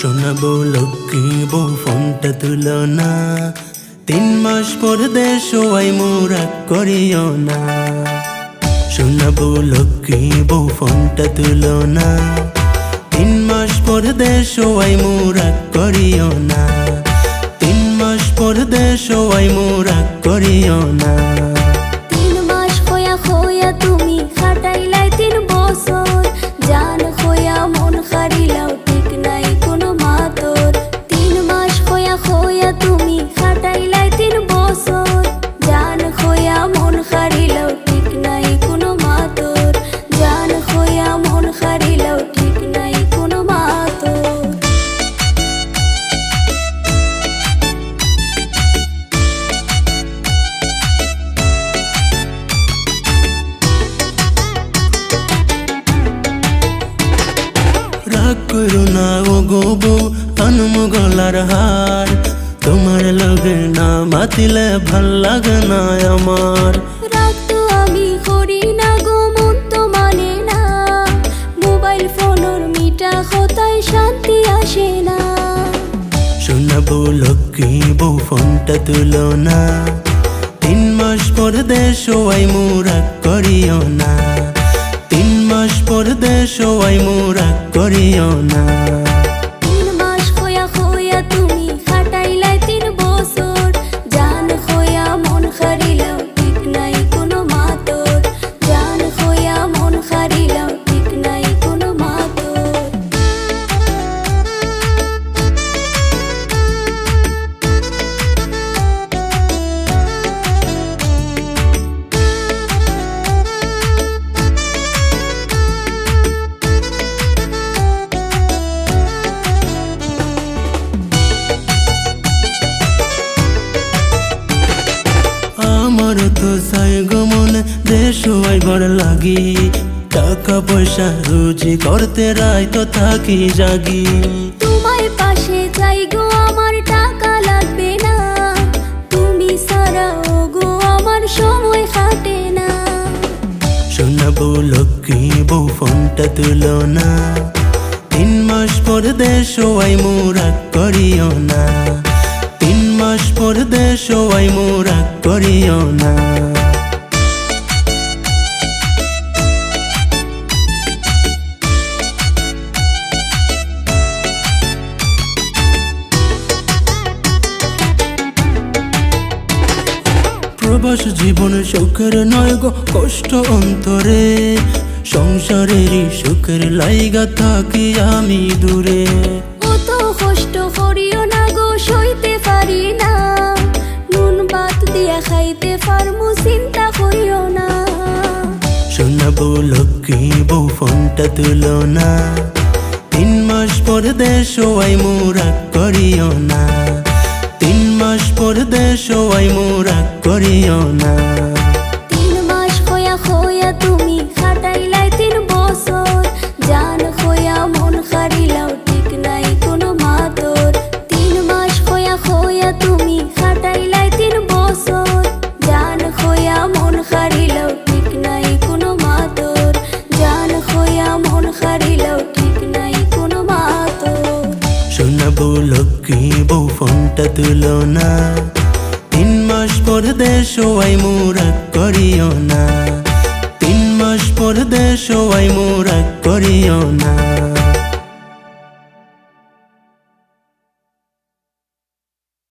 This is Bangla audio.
শোনাবো লক্ষ্মী বউ ফোনটা তুলো না। তিন মাস পর দেশ ওয়াই মোরা করিও না। শোনাবো লক্ষ্মী বউ ফোনটা তুলো না। তিন মাস পর দেশ ওয়াই মোরা করিও না। তিন মাস পর দেশ ওয়াই মোরা করিও না। করো না ও গোবো আনম গলার হার। তোমার লগে না মাতিলে ভালো লাগে না আমার। রাগ তো আমি করি না গো মন তো মানে না। মোবাইল ফোনের মিটা হতায় শান্তি আসে না। শোনাবো লক্ষ্মী বউ ফোনটা তুলো না। তিন মাস পর দেশ ওয়াই মোরা করিও না। মাস পর দেশ ওয়াই মোরা করিও না। আমার তো সাই গমন দেশ আইবার লাগি। টাকা পয়সা রুজি করতে রায় তো থাকি জাগি। তোমার পাশে যাই গো আমার টাকা লাগবে না। তুমি সারা গো আমার সময় কাটে না। শোনাবো লক্ষ্মী বউ ফোনটা তুলো না। তিন মাস পর দেশ ওয়াই মোরা করিও না। দেশ ওয়াই মোরা করিও না। প্রবাস জীবন সুখের নয় গো, কষ্ট অন্তরে। সংসারেরই সুখের লাইগা থাকি আমি দূরে। অত কষ্ট করিও লক্ষ্মী বউ ফোনটা তুলো না। তিন মাস পর দেশ ওয়াই মোরা করিও না। তিন মাস পর দেশ ওয়াই মোরা করিও না। বউ ফোনটা তুলো না তিন মাস পর দেশ ওয়াই মোরা করিও না। তিন মাস পর দেশ ওয়াই মোরা করিও না।